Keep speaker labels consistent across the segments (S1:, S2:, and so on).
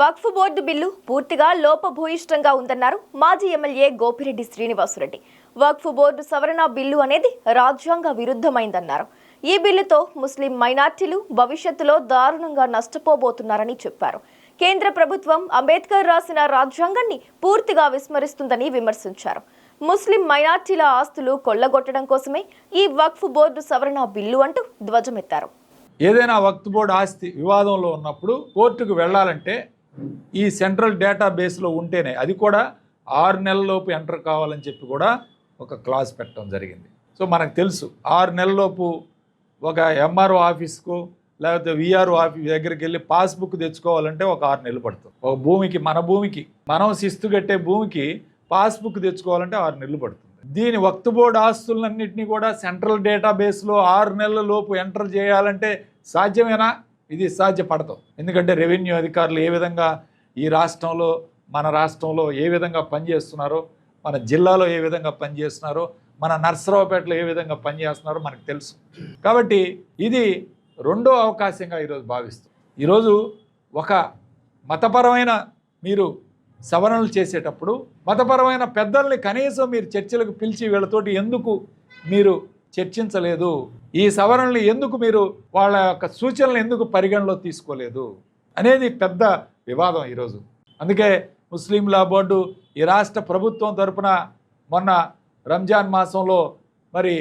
S1: వక్ఫ్ board bill పూర్తిగా లోపభూయిష్టంగా ఉందన్నారు మాజీ ఎమ్మెల్యే గోపిరెడ్డి శ్రీనివాసరెడ్డి. వక్ఫ్ బోర్డు సవరణ బిల్లు అనేది రాజ్యాంగ విరుద్ధమైందన్నారు. ఈ బిల్లుతో ముస్లిం మైనార్టీలు భవిష్యత్తులో దారుణంగా నష్టపోబోతున్నారని చెప్పారు. కేంద్ర ప్రభుత్వం అంబేద్కర్ రాసిన రాజ్యాంగాన్ని పూర్తిగా విస్మరిస్తుందని విమర్శించారు. ముస్లిం మైనార్టీల ఆస్తులు కొల్లగొట్టడం కోసమే ఈ వక్ఫ్ బోర్డు సవరణ బిల్లు అంటూ ధ్వజమెత్తారు.
S2: ఏదైనా వక్ఫ్ బోర్డు ఆస్తి వివాదంలో ఉన్నప్పుడు కోర్టుకు వెళ్ళాలంటే ఈ సెంట్రల్ డేటాబేస్లో ఉంటేనే అది కూడా ఆరు నెలలలోపు ఎంటర్ కావాలని చెప్పి కూడా ఒక క్లాస్ పెట్టడం జరిగింది. సో మనకు తెలుసు ఆరు నెలలలోపు ఒక ఎంఆర్ఓ ఆఫీస్కు లేకపోతే విఆర్ఓ ఆఫీస్ దగ్గరికి వెళ్ళి పాస్బుక్ తెచ్చుకోవాలంటే ఒక ఆరు నెలలు పడుతుంది. ఒక భూమికి మన భూమికి మనం శిస్తు కట్టే భూమికి పాస్బుక్ తెచ్చుకోవాలంటే ఆరు నెలలు పడుతుంది. దీని వక్త్ బోర్డు ఆస్తులన్నింటినీ కూడా సెంట్రల్ డేటాబేస్లో ఆరు నెలల లోపు ఎంటర్ చేయాలంటే సాధ్యమేనా? ఇది సాధ్యపడదు. ఎందుకంటే రెవెన్యూ అధికారులు ఏ విధంగా ఈ రాష్ట్రంలో మన రాష్ట్రంలో ఏ విధంగా పనిచేస్తున్నారో మన జిల్లాలో ఏ విధంగా పనిచేస్తున్నారో మన నర్సరావుపేటలో ఏ విధంగా పనిచేస్తున్నారో మనకు తెలుసు. కాబట్టి ఇది రెండో అవకాశంగా ఈరోజు భావిస్తాం ఈరోజు ఒక మతపరమైన మీరు సవరణలు చేసేటప్పుడు మతపరమైన పెద్దల్ని కనీసం మీరు చర్చలకు పిలిచి వీళ్ళతోటి ఎందుకు మీరు చర్చించలేదు. ఈ సవరణలు ఎందుకు మీరు వాళ్ళ యొక్క సూచనలు ఎందుకు పరిగణలో తీసుకోలేదు అనేది పెద్ద వివాదం ఈరోజు. అందుకే ముస్లిం లా బోర్డు ఈ రాష్ట్ర ప్రభుత్వం తరపున మొన్న రంజాన్ మాసంలో మరి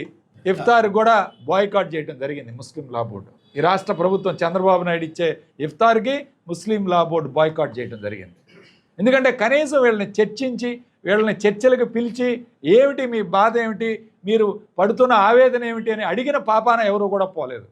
S2: ఇఫ్తార్ కూడా బాయ్కాట్ చేయడం జరిగింది ముస్లిం లా బోర్డు. ఈ రాష్ట్ర ప్రభుత్వం చంద్రబాబు నాయుడు ఇచ్చే ఇఫ్తార్కి ముస్లిం లా బోర్డు బాయ్కాట్ చేయడం జరిగింది. ఎందుకంటే కనీసం వీళ్ళని చర్చించి వీళ్ళని చర్చలకు పిలిచి ఏమిటి మీ బాధ ఏమిటి మీరు పడుతున్న ఆవేదన ఏమిటి అని అడిగిన పాపాన ఎవరు కూడా పోలేదు.